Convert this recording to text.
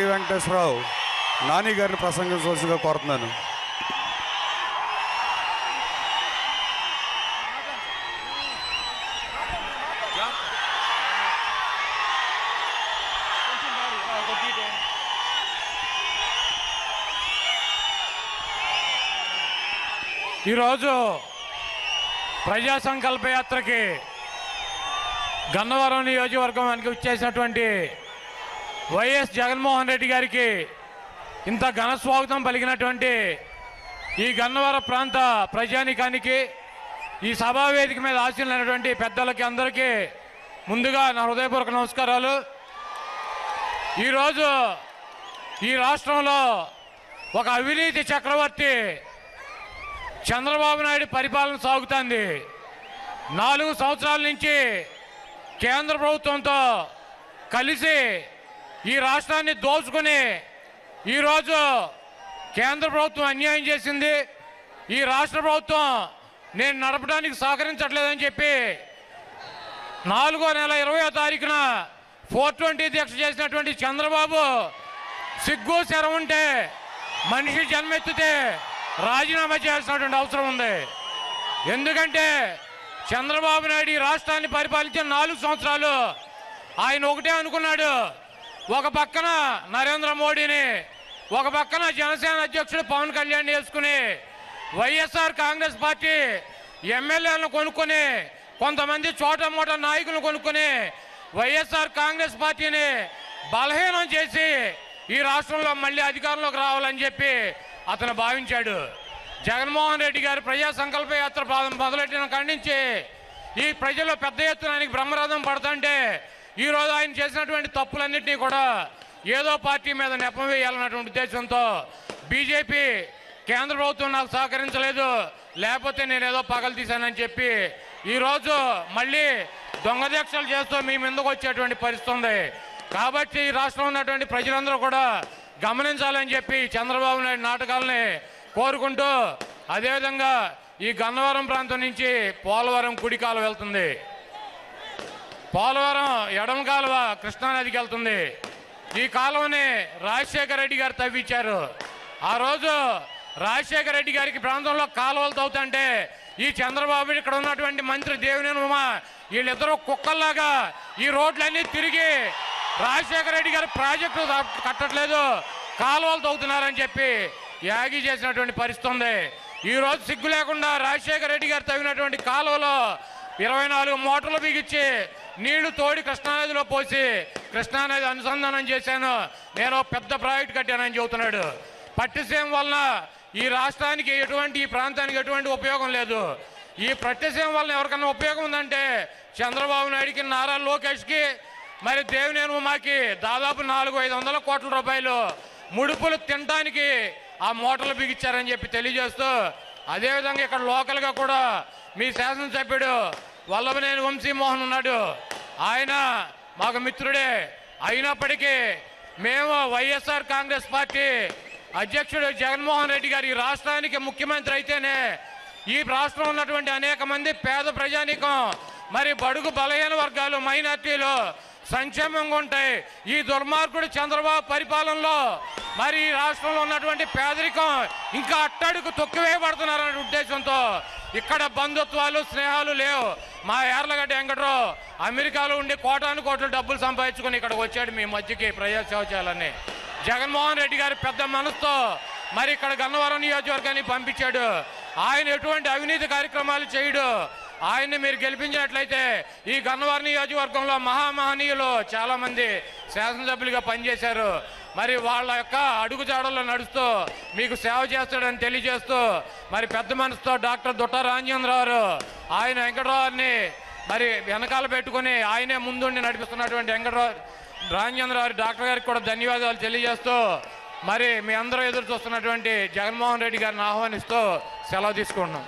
శ్రీ వెంకటేశ్వరరావు నాని గారిని ప్రసంగించవలసిందిగా కోరుతున్నాను. ఈరోజు ప్రజా సంకల్ప యాత్రకి గన్నవరం నియోజకవర్గానికి వచ్చేసినటువంటి వైఎస్ జగన్మోహన్ రెడ్డి గారికి ఇంత ఘన స్వాగతం పలికినటువంటి ఈ గన్నవరం ప్రాంత ప్రజానికానికి ఈ సభా వేదిక మీద ఆశీలైనటువంటి పెద్దలకి అందరికీ ముందుగా నా హృదయపూర్వక నమస్కారాలు. ఈరోజు ఈ రాష్ట్రంలో ఒక అవినీతి చక్రవర్తి చంద్రబాబు నాయుడు పరిపాలన సాగుతుంది. నాలుగు సంవత్సరాల నుంచి కేంద్ర ప్రభుత్వంతో కలిసి ఈ రాష్ట్రాన్ని దోచుకుని ఈరోజు కేంద్ర ప్రభుత్వం అన్యాయం చేసింది. ఈ రాష్ట్ర ప్రభుత్వం నేను నడపడానికి సహకరించట్లేదని చెప్పి నాలుగో నెల ఇరవయో తారీఖున ఫోర్ ట్వంటీ దీక్ష చేసినటువంటి చంద్రబాబు సిగ్గు శరం ఉంటే మనిషి జన్మెత్తితే రాజీనామా చేయాల్సినటువంటి అవసరం ఉంది. ఎందుకంటే చంద్రబాబు నాయుడు ఈ రాష్ట్రాన్ని పరిపాలించిన నాలుగు సంవత్సరాలు ఆయన ఒకటే అనుకున్నాడు. ఒక పక్కన నరేంద్ర మోడీని ఒక పక్కన జనసేన అధ్యక్షుడు పవన్ కళ్యాణ్ వేసుకుని వైఎస్ఆర్ కాంగ్రెస్ పార్టీ ఎమ్మెల్యేలను కొనుక్కొని కొంతమంది చోట మూట నాయకులను కొనుక్కొని వైఎస్ఆర్ కాంగ్రెస్ పార్టీని బలహీనం చేసి ఈ రాష్ట్రంలో మళ్ళీ అధికారంలోకి రావాలని చెప్పి అతను భావించాడు. జగన్మోహన్ రెడ్డి గారు ప్రజా సంకల్ప యాత్ర మొదలెట్టిన కాడి ఈ ప్రజల్లో పెద్ద ఎత్తున ఆయనకి బ్రహ్మరథం పడుతుంటే ఈ రోజు ఆయన చేసినటువంటి తప్పులన్నింటినీ కూడా ఏదో పార్టీ మీద నెపం వేయాలన్నటువంటి ఉద్దేశంతో బీజేపీ కేంద్ర ప్రభుత్వం నాకు సహకరించలేదు. లేకపోతే నేను ఏదో పగలు తీశానని చెప్పి ఈరోజు మళ్ళీ దొంగ దీక్షలు చేస్తూ మీ ముందుకు వచ్చేటువంటి పరిస్థితి ఉంది. కాబట్టి ఈ రాష్ట్రంలో ఉన్నటువంటి ప్రజలందరూ కూడా గమనించాలని చెప్పి చంద్రబాబు నాయుడు నాటకాలని కోరుకుంటూ అదేవిధంగా ఈ గన్నవరం ప్రాంతం నుంచి పోలవరం కుడి కాలువ వెళ్తుంది. పోలవరం ఎడమ కాలువ కృష్ణానదికి వెళ్తుంది. ఈ కాలువని రాజశేఖర రెడ్డి గారు తవ్వించారు ఆ రోజు రాజశేఖర రెడ్డి గారికి ప్రాంతంలో కాలువలు తవ్వుతుంటే ఈ చంద్రబాబు ఇక్కడ ఉన్నటువంటి మంత్రి దేవినేని ఉమా వీళ్ళిద్దరూ కుక్కల్లాగా ఈ రోడ్లన్నీ తిరిగి రాజశేఖర రెడ్డి గారి ప్రాజెక్టు కట్టట్లేదు కాలువలు తవ్వుతున్నారని చెప్పి యాగి చేసినటువంటి పరిస్థితి ఉంది. ఈ రోజు సిగ్గు లేకుండా రాజశేఖర రెడ్డి గారు తవ్వినటువంటి కాలువలో ఇరవై నాలుగు మోటార్లు బిగించి నీళ్ళు తోడి కృష్ణానదిలో పోసి కృష్ణానది అనుసంధానం చేశాను. నేను ఒక పెద్ద ప్రాజెక్ట్ కట్టానని చెబుతున్నాడు. పట్టిసీమ వలన ఈ రాష్ట్రానికి ఎటువంటి ఈ ప్రాంతానికి ఎటువంటి ఉపయోగం లేదు. ఈ పట్టిసీమ వలన ఎవరికైనా ఉపయోగం ఉందంటే చంద్రబాబు నాయుడికి నారా లోకేష్కి మరి దేవినేను మాకి దాదాపు నాలుగు ఐదు వందల కోట్ల రూపాయలు ముడుపులు తినడానికి ఆ మోటార్లు బిగించారని చెప్పి తెలియజేస్తూ అదేవిధంగా ఇక్కడ లోకల్గా కూడా మీ శాసనసభ్యుడు వల్లభనేని వంశీమోహన్ ఉన్నాడు. ఆయన మాకు మిత్రుడే. అయినప్పటికీ మేము వైఎస్ఆర్ కాంగ్రెస్ పార్టీ అధ్యక్షుడు జగన్మోహన్ రెడ్డి గారు ఈ రాష్ట్రానికి ముఖ్యమంత్రి అయితేనే ఈ రాష్ట్రంలో ఉన్నటువంటి అనేక మంది పేద ప్రజానీకం మరి బడుగు బలహీన వర్గాలు మైనార్టీలు సంక్షేమంగా ఉంటాయి. ఈ దుర్మార్గుడు చంద్రబాబు పరిపాలనలో మరి ఈ రాష్ట్రంలో ఉన్నటువంటి పేదరికం ఇంకా అట్టడుగు తొక్కివేయబడుతున్నారనే ఉద్దేశంతో ఇక్కడ బంధుత్వాలు స్నేహాలు లేవు. మా ఏర్లగడ్డ వెంకట్రావు అమెరికాలో ఉండి కోటాను కోట్లు డబ్బులు సంపాదించుకొని ఇక్కడికి వచ్చాడు మీ మధ్యకి ప్రజాసేవ చేయాలని జగన్మోహన్ రెడ్డి గారి పెద్ద మనసుతో మరి ఇక్కడ గన్నవరం నియోజకవర్గాన్ని పంపించాడు. ఆయన ఎటువంటి అవినీతి కార్యక్రమాలు చేయడు. ఆయన్ని మీరు గెలిపించినట్లయితే ఈ గన్నవరం నియోజకవర్గంలో మహామహనీయులు చాలామంది శాసనసభ్యులుగా పనిచేశారు. మరి వాళ్ళ యొక్క అడుగుజాడల్లో నడుస్తూ మీకు సేవ చేస్తాడని తెలియజేస్తూ మరి పెద్ద మనసుతో డాక్టర్ దుట్ట రాజేంద్రరావు ఆయన వెంకటరావుని మరి వెనకాల పెట్టుకుని ఆయనే ముందుండి నడిపిస్తున్నటువంటి వెంకటరావు రాజేంద్రరావు డాక్టర్ గారికి కూడా ధన్యవాదాలు తెలియజేస్తూ మరి మీ అందరూ ఎదురు చూస్తున్నటువంటి జగన్మోహన్ రెడ్డి గారిని ఆహ్వానిస్తూ సెలవు తీసుకుంటున్నాం.